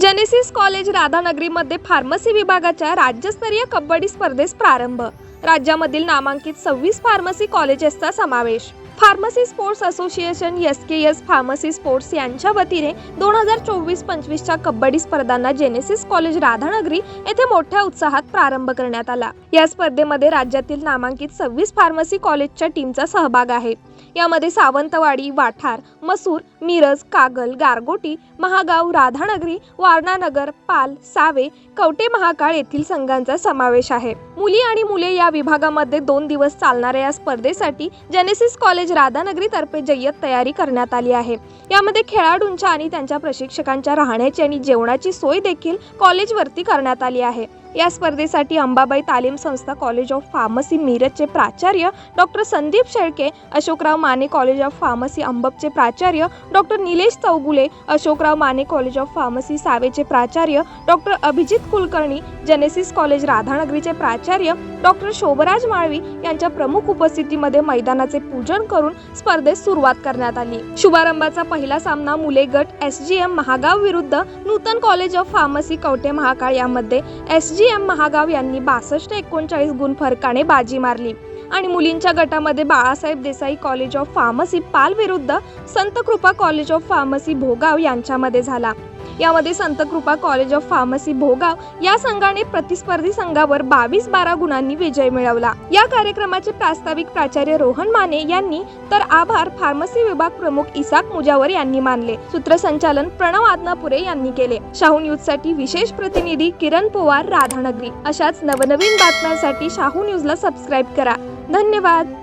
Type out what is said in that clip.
Genesis college राधानगरीमध्ये pharmacy विभागाच्या राज्यस्तरीय कबड्डी स्पर्धेस प्रारंभ. राज्यामधील नामांकित सव्वीस फार्मसी कॉलेजेसचा समावेश. Pharmacy sports association S K S pharmacy sports यांच्या वतीने दोन हजार चोवीस पंचवीसच्या कबड्डी स्पर्धांना जेनेसिस कॉलेज राधानगरी येथे मोठ्या उत्साहात प्रारंभ करण्यात आला. या स्पर्धेमध्ये राज्यातील नामांकित सव्वीस फार्मसी कॉलेजच्या टीमचा सहभाग आहे. यामध्ये सावंतवाडी वाठार मसूर मिरज कागल गारगोटी महागाव राधानगरी वारणानगर पाल सावे कवटे महाकाळ येथील संघांचा समावेश आहे. मुली आणि मुले या विभागामध्ये दोन दिवस चालणाऱ्या या स्पर्धेसाठी जेनेसिस कॉलेज राधानगरी तर्फे जय्यत तयारी करण्यात आली आहे. यामध्ये खेळाडूंच्या आणि त्यांच्या प्रशिक्षकांच्या राहण्याची आणि जेवणाची सोय देखील कॉलेजवरती करण्यात आली आहे. या स्पर्धेसाठी अंबाबाई तालीम संस्था कॉलेज ऑफ फार्मसी मिरजचे प्राचार्य doctor Sandeep Shelke Ashokrao Mane college of pharmacy अंबपचे प्राचार्य doctor Nilesh Chougule Ashokrao Mane college of pharmacy सावेचे प्राचार्य doctor Abhijit Kulkarni Genesis college राधानगरीचे प्राचार्य डॉक्टर शोभराज माळवी यांच्या प्रमुख उपस्थितीमध्ये मैदानाचे पूजन करून स्पर्धेस सुरुवात करण्यात आली. शुभारंभाचा पहिला सामना मुले गट एस जी एम महागाव विरुद्ध Nutan college of pharmacy Kavathe Mahakal यामध्ये एस जी एम महागाव यांनी बासष्ट एकोणचाळीस गुण फरकाने बाजी मारली. आणि मुलींच्या गटामध्ये Balasaheb Desai college of pharmacy Pal विरुद्ध संत कृपा कॉलेज ऑफ फार्मसी भोगाव यांच्यामध्ये झाला. यामध्ये संत कृपा कॉलेज ऑफ फार्मसी भोगाव या संघाने प्रतिस्पर्धी संघावर बावीस बारा गुणांनी विजय मिळवला. या कार्यक्रमाचे प्रास्ताविक प्राचार्य रोहन माने यांनी तर आभार फार्मसी विभाग प्रमुख इसाक मुजावर यांनी मानले. सूत्रसंचालन प्रणव आदनापुरे यांनी केले. शाहू न्यूजसाठी विशेष प्रतिनिधी किरण पवार राधानगरी. अशाच नवनवीन बातम्यांसाठी शाहू न्यूजला सबस्क्राईब करा. धन्यवाद.